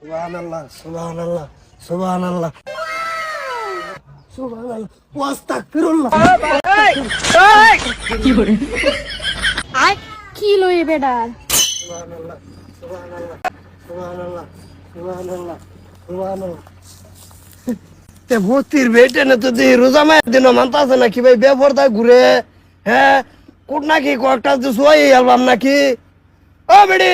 সুবহানাল্লাহ সুবহানাল্লাহ সুবহানাল্লাহ। সুবহানাল্লাহ ওয়াস্তাগফিরুল্লাহ। আয় কি লই বেডার সুবহানাল্লাহ সুবহানাল্লাহ সুবহানাল্লাহ সুবহানাল্লাহ সুবহানাল্লাহ। তে ভূতির বেটে না তো দি রোজা মায়ের দিন মানতাছে নাকি ভাই? বেপরদা ঘুরে হ্যাঁ? কোট নাকি কয়েকটা তো সোয়াই অ্যালবাম নাকি? ও বেডি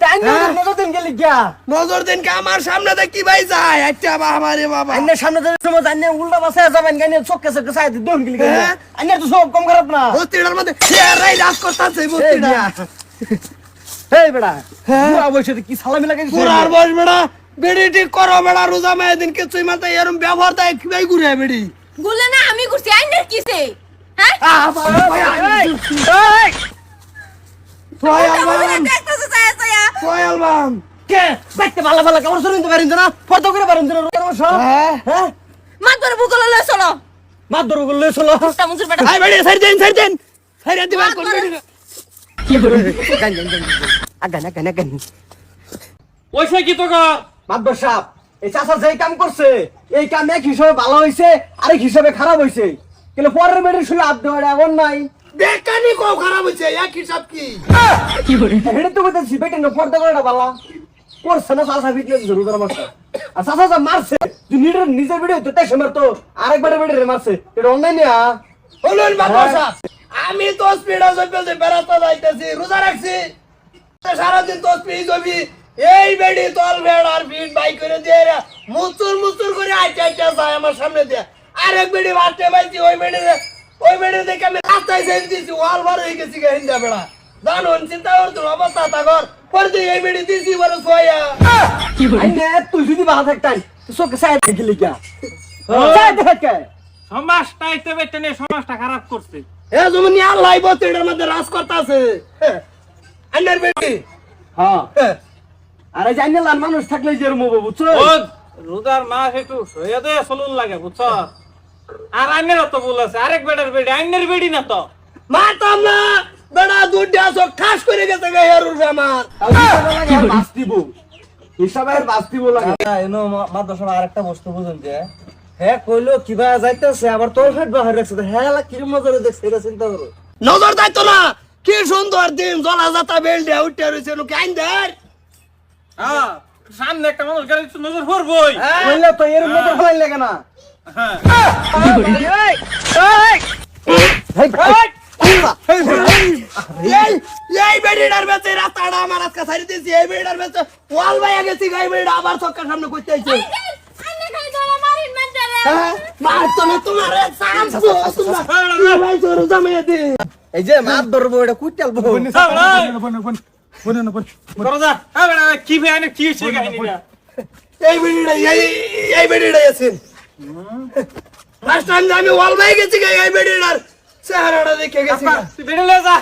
নজর দিন গেলি গিয়া নজর দিন কে আমার সামনে দেখি ভাই যায় আচ্ছা বাবা রে বাবা আইনের সামনে যে সময় জানি উল্টা বাসে যাবেন গানি চোখে চোখে চাই দি দম গেলি গিয়া হ্যাঁ? আইনের তো সব কম খারাপ না বস্তিটার মধ্যে শেয়ারাই রাজ করতেছে বস্তিটা এই বেড়া হ্যাঁ? পুরা বসে কি সালামি লাগে পুরার বয়স বেড়া বেড়ি ঠিক করো বেড়া রোজা মেয়ে দিন কিছুই মাথা এরম ব্যবহার দেয় কি ভাই ঘুরে বেড়ি গুলে না আমি করছি আইনের কিসে হ্যাঁ ভাই, ভাই, ছায়া ছায়া কে? দেখতে ভালো ভালো কেমন শুনুন তো পারেন না? ফটো করে পারেন না রোজার মাস? হ্যাঁ। হ্যাঁ? মাত ধরে বুকলে চলো। মাত ধরো গুলো চলো। তা মুজুর বেটা আই বেড়ি সাইড দেন সাইড দেন। সাইড দিবার কোন বেড়ি গান গান গান আগান আগান আগান। ওইসে কি তো কর মাদবর সাহেব এই চাচা যে কাম করছে এই কাম এক হিসাবে ভালো হয়েছে আরেক হিসাবে খারাপ হয়েছে কিন্তু পরের বেডের শুনে হাত দেওয়া এমন নাই বেকানি কো খারাপ হইছে এক হিসাব কি হেডে তো বলতেছি বেটে না পর্দা করে বালা করছে না চাচা ভিতরে জরুর মারছে আর চাচা যা মারছে তুই নিজের নিজের ভিডিও তো তাই মারতো আরেকবারে বেটে মারছে। এটা অনলাইন না বলুন বাবা আমি তো স্পিডে চলতে বেড়াতে যাইতেছি রোজা রাখছি। সারাদিন তো স্পিড হবি এই বেড়ি তল বেড় আর ফিট বাই করে দিয়ে মুচুর মুচুর করে যায় আমার সামনে দিয়ে। আরেক বেড়ি বাড়তে পাইছি ওই বেড়ি ওই বেড়ি দেখে আমি রাস্তায় ছেড়ে দিয়েছি ওয়াল বার হয়ে গেছি গে হিন্দা বেড়া। চিন্তা করতো অবস্থা তাগর পরে তুই এই বেড়ি দিছি বড় সোয়া। তুই যদি ভালো থাকতাই চোখে সাইড দেখে লিখা সাইড দেখে সমাজটা এতে বেটে নিয়ে সমাজটা খারাপ করছে। এ জমিনি আর লাইব এটার মধ্যে রাজ করতেছে আন্ডার বেড়ি। হ্যাঁ। আরে জানি লান মানুষ থাকলে যে রুমো বুঝছ? রোজার মাস একটু সইয়া দে চলুন লাগে বুঝছ? আর আইনের তো ভুল আছে আরেক বেডের বেডি আইনের বেডি না তো। মারতাম না বেড়া দুধ আসো ঠাস করে গেছে গে হেরুর আমার বাস দিব। হিসাবে দিব লাগে। এনো মাদ্রাসা আরেকটা বস্তু বুঝুন যে হ্যাঁ কইলো কিবা যাইতেছে আবার তোর ফেট বাহির রাখছে। হ্যাঁ কি মজারে দেখছে এটা চিন্তা করো। নজর দাইতো না কি সুন্দর দিন জলা যাতা বেল দিয়ে উঠে রয়েছে লোক আইন দের হ্যাঁ সামনে একটা মানুষ গাড়ি নজর পড়বই। কইলে তো এর মতো ফলাই লাগে না। হ্যাঁ এই বেড়িটার বেঁচে রাস্তাটা আমার আজকে সারি দিয়েছি এই বেড়িটার বেঁচে ওয়াল বাইয়া গেছি এই বেড়িটা আবার চক্কার সামনে করতে আইছে হ্যাঁ এই যে মাছ ধরবো এটা কুইটাল হ্যাঁ কি এই বেড়িটা এই বেড়িটা আছে লাস্ট টাইম আমি ওয়াল বাইয়া গেছি গে এই বেড়িটার চেহারাটা দেখে গেছি। তুই বেড়ে লে যা।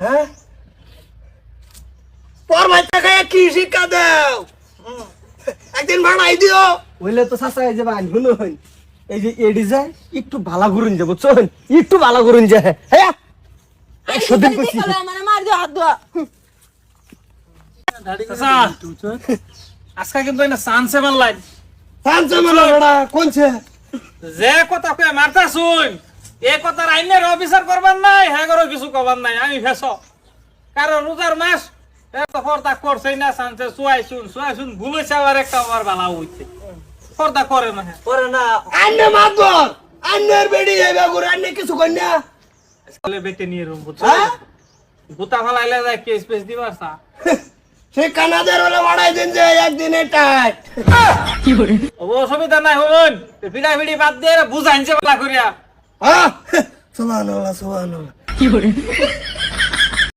হ্যাঁ? পর বাচ্চা খায় কি শিক্ষা দেও? একদিন ভাড়াই দিও। কইলে তো চাচা এই যে বান শুনুন। এই যে এডি যায় একটু ভালো করুন যে বুঝছ? একটু ভালো করুন যে হ্যাঁ? একশো দিন কইছি মানে মার দিও হাত দোয়া আজকে কিন্তু এনে চান্সে মারলাই পাঁচশো মেলা ভাড়া কোনছে? যে কথা কয়ে মারতা শুন এ কথার আইনের অফিসার করবার নাই হ্যাঁ কিছু করবার নাই আমি ফেস কারণ রোজার মাস এত পর্দা করছেই না চান্সে চুয়াই শুন চুয়াই শুন ভুলেছে আবার একটা আবার বালা হইছে। পর্দা করে না হ্যাঁ করে না। আন্নে মাতবর আন্নের বেড়ি এই বেগুর আন্নে কিছু কন্যা বেটে নিয়ে রুম বুঝছ? হ্যাঁ? বুতা ফালাইলে যায় কেস পেস দিবার চা। সে কানাদের হলে বাড়াই দিন যে একদিনে টাইট অসুবিধা নাই হন ভিড়া ভিড়ি বাদ দিয়ে বুঝাইছে বলা করিয়া। হ্যাঁ সুবহানাল্লাহ সুবহানাল্লাহ।